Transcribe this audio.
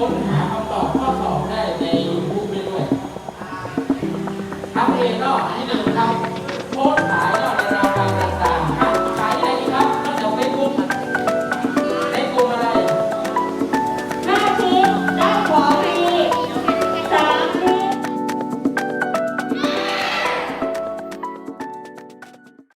ค้นหาคำตอบข้อสอบได้ในยูทูบด้ด้วยทำเองก็อันที่หนึ่ง